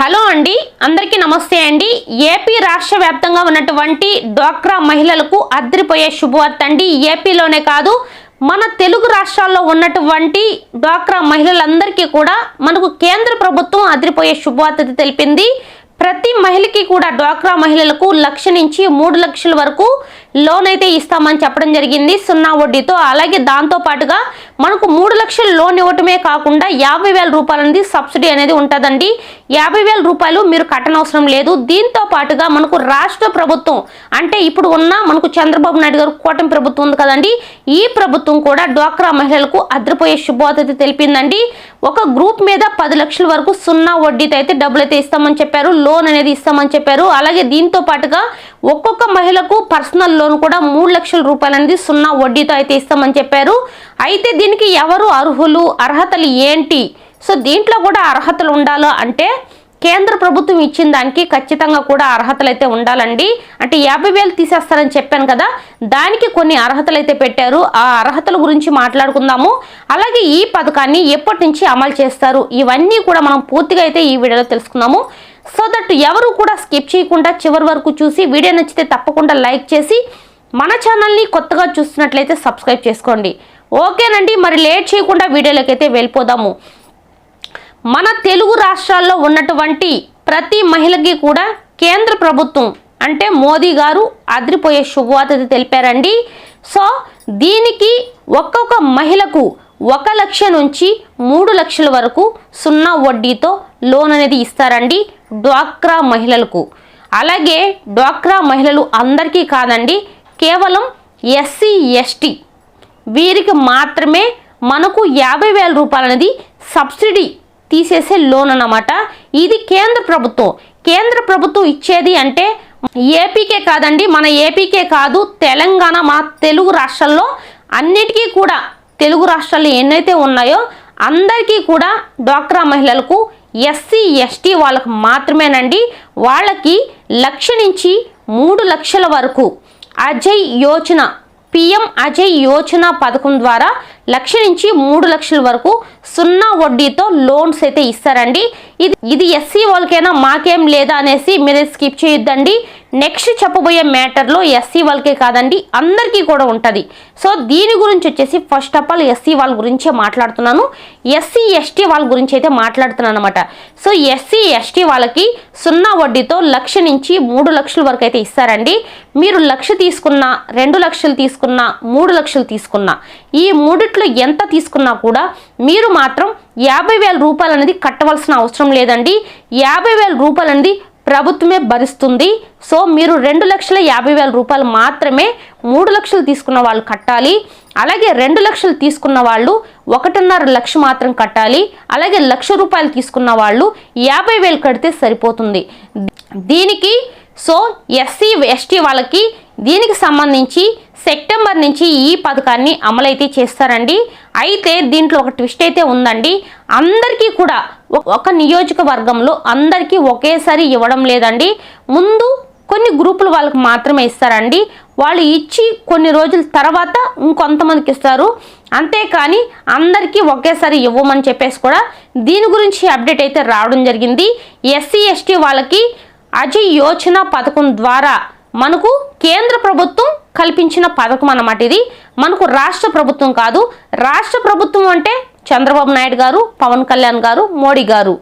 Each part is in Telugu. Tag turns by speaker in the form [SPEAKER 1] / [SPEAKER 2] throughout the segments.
[SPEAKER 1] హలో అండి అందరికీ నమస్తే అండి. ఏపీ రాష్ట్ర వ్యాప్తంగా ఉన్నటువంటి డ్వాక్రా మహిళలకు అద్దరిపోయే శుభవార్త అండి. ఏపీలోనే కాదు మన తెలుగు రాష్ట్రాల్లో ఉన్నటువంటి డ్వాక్రా మహిళలందరికీ కూడా మనకు కేంద్ర ప్రభుత్వం అదిరిపోయే శుభవార్త తెలిపింది. ప్రతి మహిళకి కూడా డ్వాక్రా మహిళలకు లక్ష నుంచి మూడు లక్షల వరకు లోన్ అయితే ఇస్తామని చెప్పడం జరిగింది సున్నా వడ్డీతో. అలాగే దాంతో పాటుగా మనకు మూడు లక్షలు లోన్ ఇవ్వటమే కాకుండా యాభై వేల రూపాయల అనేది సబ్సిడీ అనేది ఉంటుందండి. యాభై వేల రూపాయలు మీరు కట్టనవసరం లేదు. దీంతో పాటుగా మనకు రాష్ట్ర ప్రభుత్వం అంటే ఇప్పుడు ఉన్న మనకు చంద్రబాబు నాయుడు గారు కూటమి ప్రభుత్వం ఉంది కదండి. ఈ ప్రభుత్వం కూడా డ్వాక్రా మహిళలకు అద్రిపోయే శుభవార్త తెలిపిందండి. ఒక గ్రూప్ మీద పది లక్షల వరకు సున్నా వడ్డీతో అయితే డబ్బులు అయితే ఇస్తామని చెప్పారు. లోన్ అనేది ఇస్తామని చెప్పారు. అలాగే దీంతో పాటుగా ఒక్కొక్క మహిళకు పర్సనల్ లోన్ కూడా మూడు లక్షల రూపాయలు అనేది సున్నా వడ్డీతో అయితే ఇస్తామని చెప్పారు. అయితే దీనికి ఎవరు అర్హులు అర్హతలు ఏంటి? సో దీంట్లో కూడా అర్హతలు ఉండాలో అంటే కేంద్ర ప్రభుత్వం ఇచ్చిన దానికి ఖచ్చితంగా కూడా అర్హతలు అయితే ఉండాలండి. అంటే యాభై వేలు తీసేస్తారని చెప్పాను కదా దానికి కొన్ని అర్హతలు అయితే పెట్టారు. ఆ అర్హతల గురించి మాట్లాడుకుందాము. అలాగే ఈ పథకాన్ని ఎప్పటి నుంచి అమలు చేస్తారు? ఇవన్నీ కూడా మనం పూర్తిగా అయితే ఈ వీడియోలో తెలుసుకుందాము. సో దట్ ఎవరు కూడా స్కిప్ చేయకుండా చివరి వరకు చూసి వీడియో నచ్చితే తప్పకుండా లైక్ చేసి మన ఛానల్ని కొత్తగా చూస్తున్నట్లయితే సబ్స్క్రైబ్ చేసుకోండి. ఓకేనండి మరి లేట్ చేయకుండా వీడియోలోకి అయితే వెళ్ళిపోదాము. మన తెలుగు రాష్ట్రాల్లో ఉన్నటువంటి ప్రతి మహిళకి కూడా కేంద్ర ప్రభుత్వం అంటే మోదీ గారు అదిరిపోయే శుభవార్త తెలిపారండి. సో దీనికి ఒక్కొక్క మహిళకు ఒక లక్ష నుంచి మూడు లక్షల వరకు సున్నా వడ్డీతో లోన్ అనేది ఇస్తారండి. డ్వాక్రా మహిళలకు. అలాగే డ్వాక్రా మహిళలు అందరికీ కాదండి కేవలం ఎస్సీ ఎస్టీ. వీరికి మాత్రమే మనకు యాభై వేల రూపాయలు అనేది సబ్సిడీ తీసేసే లోన్ అన్నమాట. ఇది కేంద్ర ప్రభుత్వం. కేంద్ర ప్రభుత్వం ఇచ్చేది అంటే ఏపీకే కాదండి మన ఏపీకే కాదు తెలంగాణ మన తెలుగు రాష్ట్రాల్లో అన్నిటికీ కూడా తెలుగు రాష్ట్రాలు ఎన్నైతే ఉన్నాయో అందరికీ కూడా డ్వాక్రా మహిళలకు ఎస్సీ ఎస్టీ వాళ్ళకు మాత్రమేనండి. వాళ్ళకి లక్ష నుంచి మూడు లక్షల వరకు అజయ్ యోచన పిఎం అజయ్ యోచన పథకం ద్వారా లక్ష నుంచి మూడు లక్షల వరకు సున్నా వడ్డీతో లోన్స్ అయితే ఇస్తారండి. ఇది ఇది ఎస్సీ వాళ్ళకైనా మాకేం లేదా అనేసి మీరు స్కిప్ చేయొద్దండి. నెక్స్ట్ చెప్పబోయే మ్యాటర్లో ఎస్సీ వాళ్ళకే కాదండి అందరికీ కూడా ఉంటుంది. సో దీని గురించి వచ్చేసి ఫస్ట్ ఆఫ్ ఆల్ ఎస్సీ వాళ్ళ గురించే మాట్లాడుతున్నాను. ఎస్సీ ఎస్టీ వాళ్ళ గురించి అయితే మాట్లాడుతున్నాను అనమాట సో ఎస్సీ ఎస్టీ వాళ్ళకి సున్నా వడ్డీతో లక్ష నుంచి మూడు లక్షల వరకు అయితే ఇస్తారండి. మీరు లక్ష తీసుకున్నా రెండు లక్షలు తీసుకున్నా మూడు లక్షలు తీసుకున్నా ఈ మూడిట్లో ఎంత తీసుకున్నా కూడా మీరు మాత్రం యాభై వేల రూపాయలు అనేది కట్టవలసిన అవసరం లేదండి. యాభై వేల రూపాయలు అనేది ప్రభుత్వమే భరిస్తుంది. సో మీరు రెండు లక్షల యాభై వేల రూపాయలు మాత్రమే మూడు లక్షలు తీసుకున్న వాళ్ళు కట్టాలి. అలాగే రెండు లక్షలు తీసుకున్న వాళ్ళు ఒకటిన్నర లక్ష మాత్రం కట్టాలి. అలాగే లక్ష రూపాయలు తీసుకున్న వాళ్ళు యాభై వేలు కడితే సరిపోతుంది. దీనికి సో ఎస్సీ ఎస్టీ వాళ్ళకి దీనికి సంబంధించి సెప్టెంబర్ నుంచి ఈ పథకాన్ని అమలైతే చేస్తారండి. అయితే దీంట్లో ఒక ట్విస్ట్ అయితే ఉందండి. అందరికీ కూడా ఒక- నియోజకవర్గంలో అందరికీ ఒకేసారి ఇవ్వడం లేదండి. ముందు కొన్ని గ్రూపులు వాళ్ళకి మాత్రమే ఇస్తారండి. వాళ్ళు ఇచ్చి కొన్ని రోజుల తర్వాత ఇంకొంతమందికి ఇస్తారు. అంతేకాని అందరికీ ఒకేసారి ఇవ్వమని చెప్పేసి కూడా దీని గురించి అప్డేట్ అయితే రావడం జరిగింది. ఎస్సీ ఎస్టీ వాళ్ళకి అజయ్ యోచన పథకం ద్వారా మనకు కేంద్ర ప్రభుత్వం కల్పించిన పథకం అన్నమాట ఇది. మనకు రాష్ట్ర ప్రభుత్వం కాదు. రాష్ట్ర ప్రభుత్వం అంటే చంద్రబాబు నాయుడు గారు పవన్ కళ్యాణ్ గారు మోడీ గారు.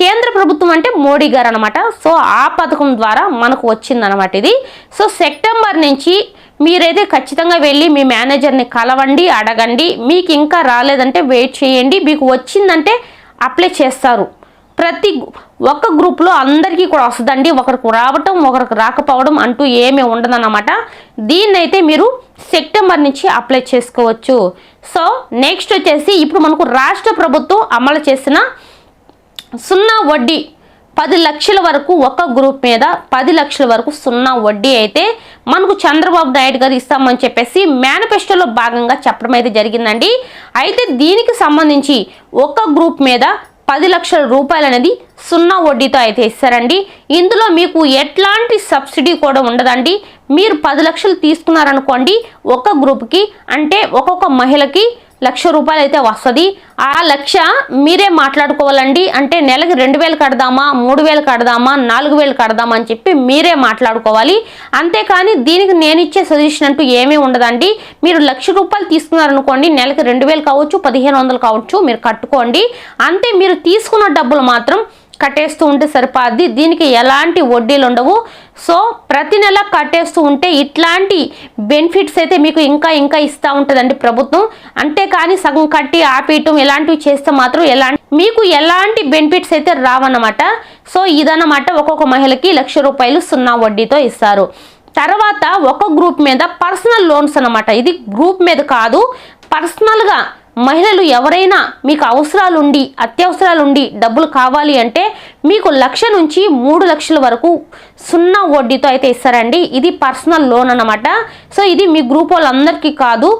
[SPEAKER 1] కేంద్ర ప్రభుత్వం అంటే మోడీ గారు అనమాట సో ఆ పథకం ద్వారా మనకు వచ్చిందనమాట ఇది. సో సెప్టెంబర్ నుంచి మీరైతే ఖచ్చితంగా వెళ్ళి మీ మేనేజర్ని కలవండి అడగండి. మీకు ఇంకా రాలేదంటే వెయిట్ చేయండి. మీకు వచ్చిందంటే అప్లై చేస్తారు. ప్రతి ఒక్క గ్రూప్లో అందరికీ కూడా వస్తుందండి. ఒకరికి రావటం ఒకరికి రాకపోవడం అంటూ ఏమీ ఉండదన్నమాట. దీన్నైతే మీరు సెప్టెంబర్ నుంచి అప్లై చేసుకోవచ్చు. సో నెక్స్ట్ వచ్చేసి ఇప్పుడు మనకు రాష్ట్ర ప్రభుత్వం అమలు చేసిన సున్నా వడ్డీ పది లక్షల వరకు ఒక గ్రూప్ మీద పది లక్షల వరకు సున్నా వడ్డీ అయితే మనకు చంద్రబాబు నాయుడు గారు ఇస్తామని చెప్పేసి మేనిఫెస్టోలో భాగంగా చెప్పడం అయితే జరిగిందండి. అయితే దీనికి సంబంధించి ఒక గ్రూప్ మీద పది లక్షల రూపాయలు అనేది సున్నా వడ్డీతో అయితే ఇస్తారండి. ఇందులో మీకు ఎట్లాంటి సబ్సిడీ కూడా ఉండదండి. మీరు పది లక్షలు తీసుకున్నారనుకోండి ఒక గ్రూప్కి అంటే ఒక్కొక్క మహిళకి లక్ష రూపాయలు అయితే వస్తుంది. ఆ లక్ష మీరే మాట్లాడుకోవాలండి. అంటే నెలకి రెండు వేలు కడదామా మూడు వేలు కడదామా నాలుగు వేలు కడదామా అని చెప్పి మీరే మాట్లాడుకోవాలి. అంతేకాని దీనికి నేను ఇచ్చే సజెషన్ అంటూ ఏమీ ఉండదండి. మీరు లక్ష రూపాయలు తీసుకున్నారనుకోండి నెలకి రెండు వేలు కావచ్చు పదిహేను వందలు కావచ్చు మీరు కట్టుకోండి. అంతే మీరు తీసుకున్న డబ్బులు మాత్రం కట్టేస్తూ ఉంటే సరిపోద్ది. దీనికి ఎలాంటి వడ్డీలు ఉండవు సో ప్రతి నెల కట్టేస్తూ ఉంటే ఇట్లాంటి బెనిఫిట్స్ అయితే మీకు ఇంకా ఇంకా ఇస్తూ ఉంటుందండి ప్రభుత్వం. అంతేకాని సగం కట్టి ఆపేయటం ఇలాంటివి చేస్తే మాత్రం ఎలాంటి మీకు ఎలాంటి బెనిఫిట్స్ అయితే రావన్నమాట. సో ఇదన్నమాట ఒక్కొక్క మహిళకి లక్ష రూపాయలు సున్నా వడ్డీతో ఇస్తారు. తర్వాత ఒక గ్రూప్ మీద పర్సనల్ లోన్స్ అన్నమాట. ఇది గ్రూప్ మీద కాదు పర్సనల్గా మహిళలు ఎవరైనా మీకు అవసరాలుండి అత్యవసరాలుండి డబ్బులు కావాలి అంటే మీకు లక్ష నుంచి మూడు లక్షల వరకు సున్నా వడ్డీతో అయితే ఇస్తారండి. ఇది పర్సనల్ లోన్ అనమాట సో ఇది మీ గ్రూప్ వాళ్ళందరికీ కాదు.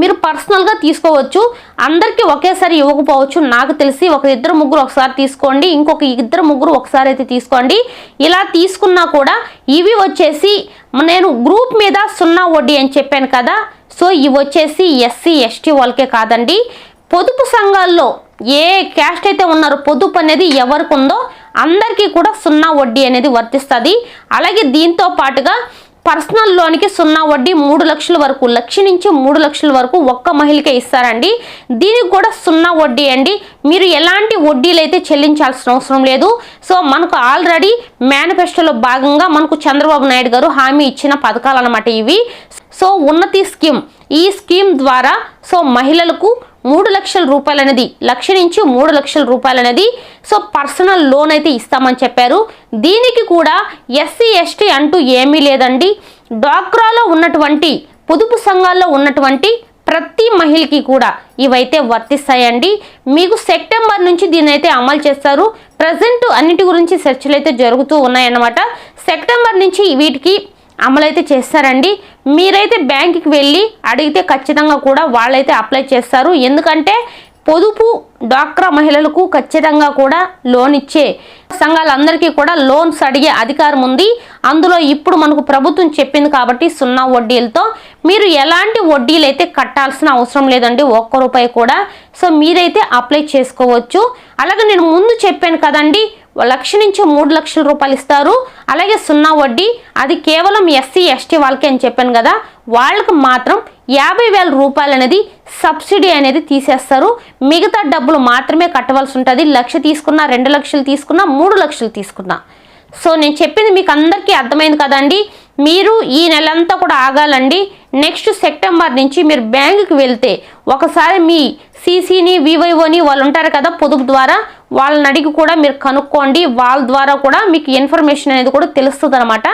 [SPEAKER 1] మీరు పర్సనల్గా తీసుకోవచ్చు. అందరికీ ఒకేసారి ఇవ్వకపోవచ్చు. నాకు తెలిసి ఒక ఇద్దరు ముగ్గురు ఒకసారి తీసుకోండి. ఇంకొక ఇద్దరు ముగ్గురు ఒకసారి అయితే తీసుకోండి. ఇలా తీసుకున్నా కూడా ఇవి వచ్చేసి నేను గ్రూప్ మీద సున్నా వడ్డీ అని చెప్పాను కదా. సో ఇవి వచ్చేసి ఎస్సీ ఎస్టీ వాళ్ళకే కాదండి. పొదుపు సంఘాల్లో ఏ క్యాస్ట్ అయితే ఉన్నారో పొదుపు అనేది ఎవరికి ఉందో అందరికీ కూడా సున్నా వడ్డీ అనేది వర్తిస్తుంది. అలాగే దీంతో పాటుగా పర్సనల్ లోన్కి సున్నా వడ్డీ మూడు లక్షల వరకు లక్ష నుంచి మూడు లక్షల వరకు ఒక్క మహిళకే ఇస్తారండి. దీనికి కూడా సున్నా వడ్డీ అండి. మీరు ఎలాంటి వడ్డీలు అయితే చెల్లించాల్సిన అవసరం లేదు. సో మనకు ఆల్రెడీ మేనిఫెస్టోలో భాగంగా మనకు చంద్రబాబు నాయుడు గారు హామీ ఇచ్చిన పథకాలు అనమాట ఇవి. సో ఉన్నతి స్కీమ్. ఈ స్కీమ్ ద్వారా సో మహిళలకు మూడు లక్షల రూపాయలు అనేది లక్ష నుంచి మూడు లక్షల రూపాయలు అనేది సో పర్సనల్ లోన్ అయితే ఇస్తామని చెప్పారు. దీనికి కూడా ఎస్సీ ఎస్టీ అంటూ ఏమీ లేదండి. డ్వాక్రాలో ఉన్నటువంటి పొదుపు సంఘాల్లో ఉన్నటువంటి ప్రతి మహిళకి కూడా ఇవైతే వర్తిస్తాయండి. మీకు సెప్టెంబర్ నుంచి దీని అయితే అమలు చేస్తారు. ప్రజెంట్ అన్నిటి గురించి చర్చలు అయితే జరుగుతూ ఉన్నాయన్నమాట. సెప్టెంబర్ నుంచి వీటికి అమలైతే చేస్తారండి. మీరైతే బ్యాంకుకి వెళ్ళి అడిగితే ఖచ్చితంగా కూడా వాళ్ళైతే అప్లై చేస్తారు. ఎందుకంటే పొదుపు డ్వాక్రా మహిళలకు ఖచ్చితంగా కూడా లోన్ ఇచ్చే సంఘాలందరికీ కూడా లోన్స్ అడిగే అధికారం ఉంది. అందులో ఇప్పుడు మనకు ప్రభుత్వం చెప్పింది కాబట్టి సున్నా వడ్డీలతో మీరు ఎలాంటి వడ్డీలు అయితే కట్టాల్సిన అవసరం లేదండి ఒక్క రూపాయి కూడా. సో మీరైతే అప్లై చేసుకోవచ్చు. అలాగే నేను ముందు చెప్పాను కదండి లక్ష నుంచి మూడు లక్షల రూపాయలు ఇస్తారు. అలాగే సున్నా వడ్డీ అది కేవలం ఎస్సీ ఎస్టీ వాళ్ళకి అని చెప్పాను కదా. వాళ్ళకి మాత్రం యాభై వేల రూపాయలు అనేది సబ్సిడీ అనేది తీసేస్తారు. మిగతా డబ్బులు మాత్రమే కట్టవలసి ఉంటుంది. లక్ష తీసుకున్నా రెండు లక్షలు తీసుకున్నా మూడు లక్షలు తీసుకున్నా. సో నేను చెప్పింది మీకు అందరికీ అర్థమైంది కదండి. మీరు ఈ నెలంతా కూడా ఆగాలండి. నెక్స్ట్ సెప్టెంబర్ నుంచి మీరు బ్యాంకుకి వెళ్తే ఒకసారి మీ సీసీని వివైఓని వాళ్ళు ఉంటారు కదా పొదుపు ద్వారా వాళ్ళని అడిగి కూడా మీరు కనుక్కోండి. వాళ్ళ ద్వారా కూడా మీకు ఇన్ఫర్మేషన్ అనేది కూడా తెలుస్తుంది అనమాట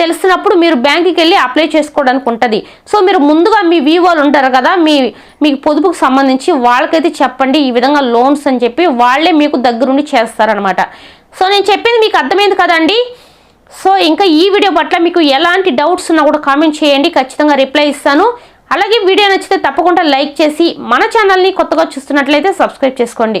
[SPEAKER 1] తెలిసినప్పుడు మీరు బ్యాంకుకి వెళ్ళి అప్లై చేసుకోవడానికి ఉంటుంది. సో మీరు ముందుగా మీ వివోలు ఉంటారు కదా మీ మీకు పొదుపుకు సంబంధించి వాళ్ళకైతే చెప్పండి ఈ విధంగా లోన్స్ అని చెప్పి వాళ్ళే మీకు దగ్గరుండి చేస్తారనమాట సో నేను చెప్పింది మీకు అర్థమైంది కదండి? సో ఇంకా ఈ వీడియో పట్ల మీకు ఎలాంటి డౌట్స్ ఉన్నా కూడా కామెంట్ చేయండి. ఖచ్చితంగా రిప్లై ఇస్తాను. అలాగే వీడియో నచ్చితే తప్పకుండా లైక్ చేసి మన ఛానల్ని కొత్తగా చూస్తున్నట్లయితే సబ్స్క్రైబ్ చేసుకోండి.